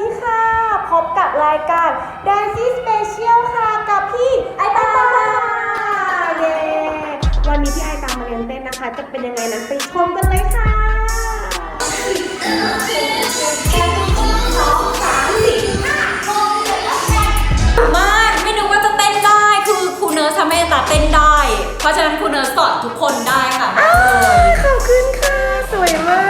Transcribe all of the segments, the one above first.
ดีค่ะ พบกับรายการ Dancing Special ค่ะ กับพี่ไอตาเย้วันนี้พี่ไอตามาเรียนเต้นนะคะ จะเป็นยังไงนั้นไปชมกันเลยค่ะมากไม่นึกว่าจะเต้นได้คือครูเนิร์สทำให้ตาเต้นได้ เพราะฉะนั้นครูเนิร์สสอนทุกคนได้ค่ะบอกเลยขอบคุณค่ะ สวยมาก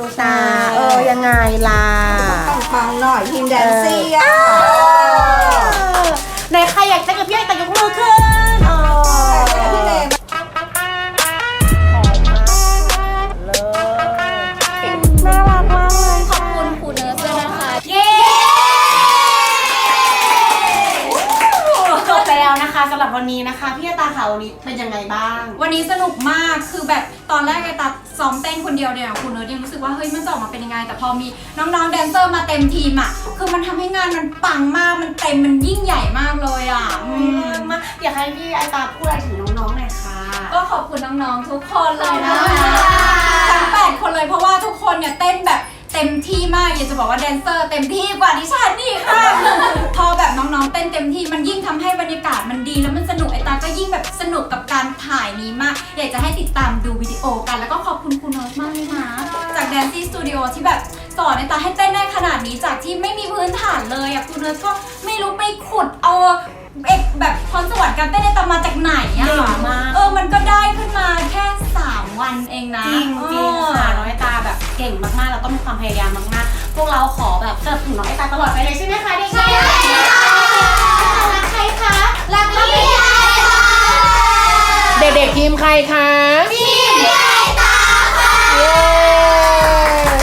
ดูตา เออ ยังไงล่ะปังๆหน่อยทีมแดนซี่อะในใครอยากเต้นกับพี่ไอตายกมือขึ้น สำหรับวันนี้นะคะพี่ไอตาค่ะวันนี้เป็นยังไงบ้าง วันนี้สนุกมากคือแบบตอนแรกไอตัดซ้อมเต้นคนเดียวเนี่ยครูเนิร์สยังรู้สึกว่าเฮ้ยมันจะออกมาเป็นยังไง แต่พอมีน้องๆแดนเซอร์มาเต็มทีมอะคือมันทำให้งานมันปังมากมันเต็มมันยิ่งใหญ่มากเลยอะอืมมาอยากให้พี่ไอตาพูดอะไรถึงน้องๆหน่อยค่ะ ก็ขอบคุณน้องๆทุกคนเลยนะคะทั้งแปดคนเลยเพราะว่าทุกคนเนี่ยเต้นแบบ เต็มที่มากอยากจะบอกว่าแดนเซอร์เต็มที่กว่าดิฉันนี่ค่ะ พอแบบน้องๆเต้นเต็มที่มันยิ่งทำให้บรรยากาศมันดีแล้วมันสนุกไอตาก็ยิ่งแบบสนุกกับการถ่ายนี้มาก อยากจะให้ติดตามดูวิดีโอกัน แล้วก็ขอบคุณคุณโนตมากเลยนะจากแดนซี่สตูดิโอที่แบบสอนไอตาให้เต้นได้ขนาดนี้จากที่ไม่มีพื้นฐานเลยอะคุณเนิร์สก็ไม่รู้ไปขุดเอาเอกแบบพรสวรรค์การเต้นไอตามาจากไหนอะเก่งมาก เออมันก็ได้ขึ้นมาแค่ 3 วันเองนะ จริง มากๆแล้วต้องมีความพยายามมากๆ พวกเราขอแบบสนับสนุนน้องไอตาตลอดไปเลยใช่ไหมคะเด็กๆรักใครคะรักพี่ไอค่ะเด็กๆทีมใครคะพี่